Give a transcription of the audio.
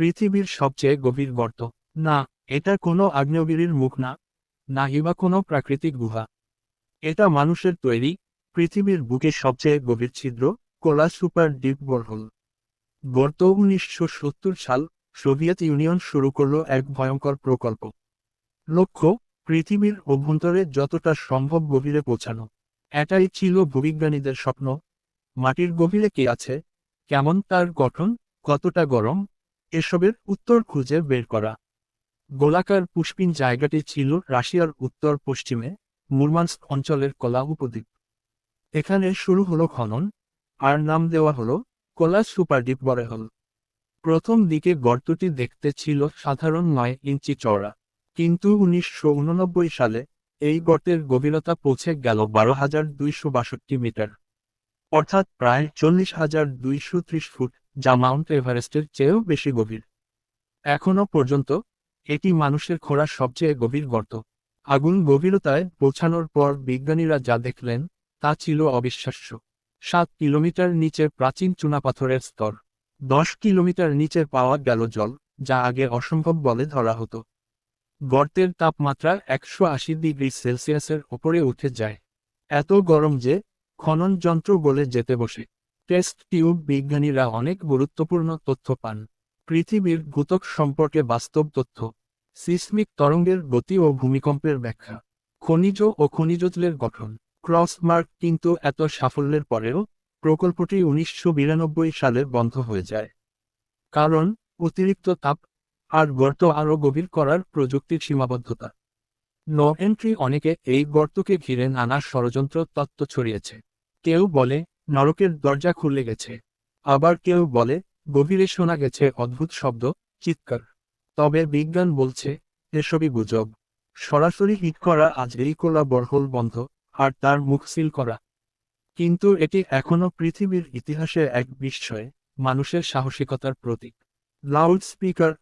পৃথিবীর সবচেয়ে গভীর গর্ত। না, এটা কোনো আগ্নেয়গিরির মুখ না। না ইবা কোনো প্রাকৃতিক গুহা। এটা মানুষের তৈরি, পৃথিবীর বুকে সবচেয়ে গভীর ছিদ্র, কোলা সুপার ডিপ বরহোল গর্ত উনিশশো সত্তর সাল সোভিয়েত ইউনিয়ন শুরু করল এক ভয়ঙ্কর প্রকল্প। লক্ষ্য, পৃথিবীর অভ্যন্তরে যতটা সম্ভব গভীরে পৌঁছানো। এটাই ছিল ভূবিজ্ঞানীদের স্বপ্ন। মাটির গভীরে কে আছে? কেমন তার গঠন? কতটা গরম? এসবের উত্তর খুঁজে বের করা। গোলাকার পুষ্পিন জায়গাটি ছিল রাশিয়ার উত্তর পশ্চিমে মুরমানস্ক অঞ্চলের কলা উপদ্বীপ। এখানে শুরু হলো খনন, আর নাম দেওয়া হলো কোলা সুপারডিপ বরেহল প্রথম দিকে গর্তটি দেখতে ছিল সাধারণ নয় ইঞ্চি চওড়া, কিন্তু উনিশশো উননব্বই সালে এই গর্তের গভীরতা পৌঁছে গেল বারো হাজার দুইশো বাষট্টি মিটার, অর্থাৎ প্রায় চল্লিশ হাজার দুইশো ত্রিশ ফুট। যা মাউন্ট এভারেস্টের চেয়েও বেশি গভীর। এখনও পর্যন্ত এটি মানুষের খোঁড়া সবচেয়ে গভীর গর্ত। আগুন গভীরতায় পৌঁছানোর পর বিজ্ঞানীরা যা দেখলেন, তা ছিল অবিশ্বাস্য। সাত কিলোমিটার নিচে প্রাচীন চুনাপাথরের স্তর। দশ কিলোমিটার নিচে পাওয়া গেল জল, যা আগে অসম্ভব বলে ধরা হতো। গর্তের তাপমাত্রা একশো আশি ডিগ্রি সেলসিয়াসের ওপরে উঠে যায়। এত গরম যে খনন যন্ত্র গলে যেতে বসে। টেস্ট টিউব বিজ্ঞানীরা অনেক গুরুত্বপূর্ণ তথ্য পান। পৃথিবীর ভূতক সম্পর্কে বাস্তব তথ্য, সিসমিক তরঙ্গের গতি ও ভূমিকম্পের ব্যাখ্যা, খনিজ ও খনিজতেলের গঠন, ক্রস মার্ক কিন্তু এত সাফল্যের পরেও প্রকল্পটি উনিশশো বিরানব্বই সালে বন্ধ হয়ে যায়। কারণ, অতিরিক্ত তাপ আর গর্ত আরও গভীর করার প্রযুক্তির সীমাবদ্ধতা। নো এন্ট্রি অনেকে এই গর্তকে ঘিরে নানা ষড়যন্ত্র তত্ত্ব ছড়িয়েছে। কেউ বলে নরকের দরজা খুলে গেছে। আবার কেউ বলে, গভীরে শোনা গেছে অদ্ভুত শব্দ, চিৎকার। তবে বিজ্ঞান বলছে, এসবই গুজব। সরাসরি হিট করা আজ এই কোলা বরহোল বন্ধ, আর তার মুখ সিল করা। কিন্তু এটি এখনও পৃথিবীর ইতিহাসে এক বিস্ময়, মানুষের সাহসিকতার প্রতীক। Loud speaker